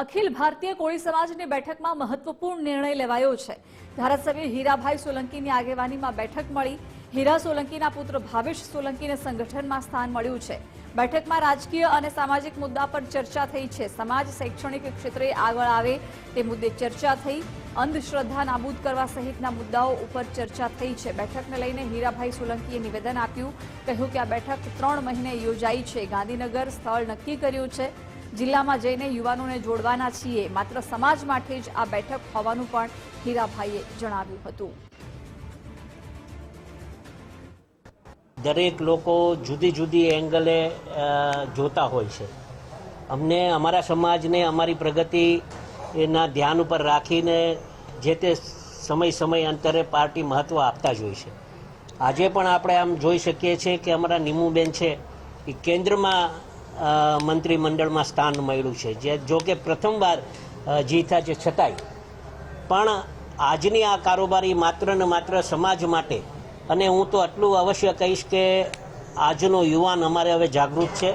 અખિલ ભારતીય કોળી સમાજની બેઠકમાં મહત્વપૂર્ણ નિર્ણય લેવાયો છે. ધારાસભ્ય હીરાભાઈ સોલંકીની આગેવાનીમાં બેઠક મળી. હીરા સોલંકીના પુત્ર ભાવેશ સોલંકીને સંગઠનમાં સ્થાન મળ્યું છે. બેઠકમાં રાજકીય અને સામાજિક મુદ્દા પર ચર્ચા થઈ છે. સમાજ શૈક્ષણિક ક્ષેત્રે આગળ આવે તે મુદ્દે ચર્ચા થઈ. અંધશ્રદ્ધા નાબૂદ કરવા સહિતના મુદ્દાઓ ઉપર ચર્ચા થઈ છે. બેઠકને લઈને હીરાભાઈ સોલંકીએ નિવેદન આપ્યું. કહ્યું કે આ બેઠક ત્રણ મહિને યોજાઈ છે. ગાંધીનગર સ્થળ નક્કી કર્યું છે. જિલ્લામાં જઈને યુવાનોને જોડવાના છીએ. માત્ર સમાજ માટે જ આ બેઠક હોવાનું પણ હીરાભાઈએ જણાવ્યું હતું. દરેક લોકો જુદી જુદી એંગલે જોતા હોય છે. અમને અમારા સમાજને, અમારી પ્રગતિ એના ધ્યાન ઉપર રાખીને જે તે સમય સમય અંતરે પાર્ટી મહત્ત્વ આપતા જ હોય છે. આજે પણ આપણે આમ જોઈ શકીએ છીએ કે અમારા નીમુબેન છે, એ કેન્દ્રમાં મંત્રીમંડળમાં સ્થાન મળ્યું છે. જે જો કે પ્રથમવાર જીતા છે છતાંય. પણ આજની આ કારોબારી માત્ર ને માત્ર સમાજ માટે, અને હું તો આટલું અવશ્ય કહીશ કે આજનો યુવાન અમારે હવે જાગૃત છે.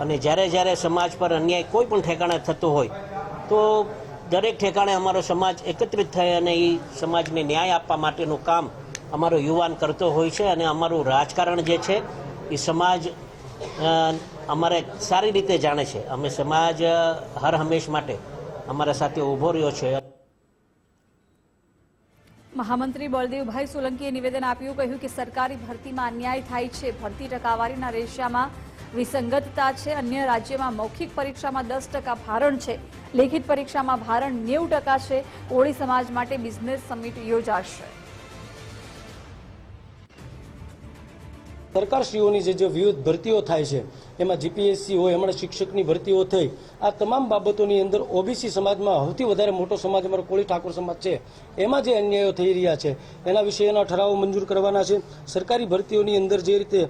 અને જ્યારે જ્યારે સમાજ પર અન્યાય કોઈ પણ ઠેકાણે થતો હોય, તો દરેક ઠેકાણે અમારો સમાજ એકત્રિત થઈ અને એ સમાજને ન્યાય આપવા માટેનું કામ અમારો યુવાન કરતો હોય છે. અને અમારું રાજકારણ જે છે એ સમાજ અમારે સારી રીતે જાણે છે. અમે સમાજ હર હંમેશ માટે અમારા સાથે ઊભો રહ્યો છે. મહામંત્રી બળદેવભાઈ સોલંકીએ નિવેદન આપ્યું, કહ્યું કે સરકારી ભરતીમાં અન્યાય થાય છે. ભરતી ટકાવારીના રેશિયામાં વિસંગતતા છે. અન્ય રાજ્યમાં મૌખિક પરીક્ષામાં દસ ટકા ભારણ છે. લેખિત પરીક્ષામાં ભારણ નેવું ટકા છે. કોળી સમાજ માટે બિઝનેસ સમિટ યોજાશે. સરકારશ્રીઓની જે જે વિવિધ ભરતીઓ થાય છે, એમાં જીપીએસસી હોય હમણાં શિક્ષકની ભરતીઓ થઈ, આ તમામ બાબતોની અંદર ઓબીસી સમાજમાં સૌથી વધારે મોટો સમાજ અમારો કોળી ઠાકોર સમાજ છે. એમાં જે અન્યાયો થઈ રહ્યા છે, એના વિશેના ઠરાવો મંજૂર કરવાના છે. સરકારી ભરતીઓની અંદર જે રીતે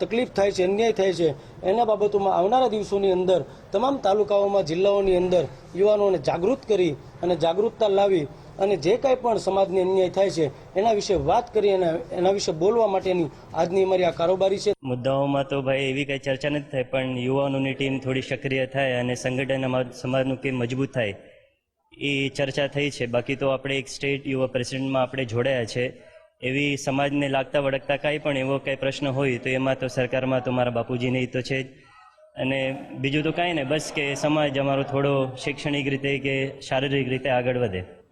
તકલીફ થાય છે, અન્યાય થાય છે, એના બાબતોમાં આવનારા દિવસોની અંદર તમામ તાલુકાઓમાં, જિલ્લાઓની અંદર યુવાનોને જાગૃત કરી અને જાગૃતતા લાવી અને જે કાંઈ પણ સમાજને અન્યાય થાય છે, એના વિશે વાત કરી અને એના વિશે બોલવા માટેની આજની અમારી આ કારોબારી છે. મુદ્દાઓમાં તો ભાઈ એવી કાંઈ ચર્ચા નથી થાય પણ યુવાનોની ટીમ થોડી સક્રિય થાય અને સંગઠન સમાજનું કેમ મજબૂત થાય, એ ચર્ચા થઈ છે. બાકી તો આપણે એક સ્ટેટ યુવા પ્રેસિડેન્ટમાં આપણે જોડાયા છે. એવી સમાજને લાગતા વળગતા કાંઈ પણ એવો કંઈ પ્રશ્ન હોય, તો એમાં તો સરકારમાં તો મારા બાપુજીને તો છે જ. અને બીજું તો કાંઈ નહીં, બસ કે સમાજ અમારો થોડો શૈક્ષણિક રીતે કે શારીરિક રીતે આગળ વધે.